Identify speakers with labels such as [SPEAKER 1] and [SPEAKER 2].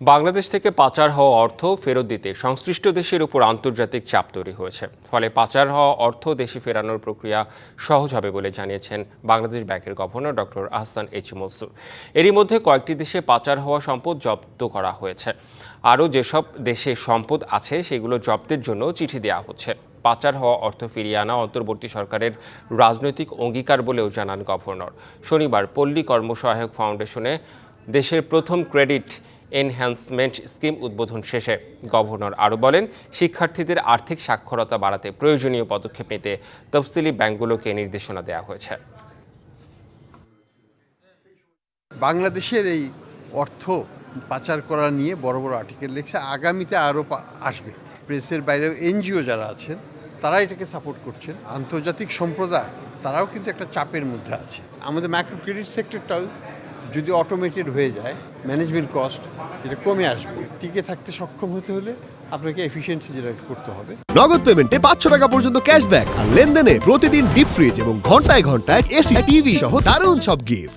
[SPEAKER 1] বাংলাদেশ থেকে পাচার হওয়া অর্থ ফেরত দিতে সংশ্লিষ্ট দেশের উপর আন্তর্জাতিক চাপ তৈরি হয়েছে। ফলে পাচার হওয়া অর্থ দেশে ফেরানোর প্রক্রিয়া সহজ হবে বলে জানিয়েছেন বাংলাদেশ ব্যাংকের governor doctor Ahsan H Mansur. এরই মধ্যে কয়েকটি দেশে পাচার হওয়া সম্পদ জব্দ করা হয়েছে। আরও যেসব দেশে সম্পদ আছে, সেগুলো জব্দের জন্য চিঠি দেওয়া হচ্ছে। পাচার হওয়া অর্থ ফিরিয়ে আনা অন্তর্বর্তী সরকারের রাজনৈতিক অঙ্গীকার বলেও জানান গভর্নর। শনিবার পল্লী কর্মসহায়ক ফাউন্ডেশনে দেশের প্রথম ক্রেডিট এনহ্যান্সমেন্ট স্কিম উদ্বোধন শেষে গভর্নর আরও বলেন, শিক্ষার্থীদের আর্থিক সাক্ষরতা বাড়াতে প্রয়োজনীয় পদক্ষেপ নিতে তফসিলি ব্যাংকগুলোকে নির্দেশনা দেওয়া হয়েছে।
[SPEAKER 2] বাংলাদেশের এই অর্থ পাচার করা নিয়ে বড় বড় আর্টিকেল লিখছে। আগামীতে আরও আসবে। প্রেসের বাইরেও এনজিও যারা আছেন তারা এটাকে সাপোর্ট করছেন। আন্তর্জাতিক সম্প্রদায়, তারাও কিন্তু একটা চাপের মধ্যে আছে। আমাদের ম্যাক্রো ক্রেডিট সেক্টরটাও যদি অটোমেটেড হয়ে যায় ম্যানেজমেন্ট কস্ট এটা কমে আসবে, টিকে থাকতে সক্ষম হতে হলে আপনাকে এফিসিয়েন্সি জেনারেট করতে হবে।
[SPEAKER 3] নগদ পেমেন্টে পাঁচশো টাকা পর্যন্ত ক্যাশব্যাক আর লেনদেনে প্রতিদিন ডিপ ফ্রিজ এবং ঘন্টায় ঘন্টায় এসি টিভি সহ দারুণ সব গিফট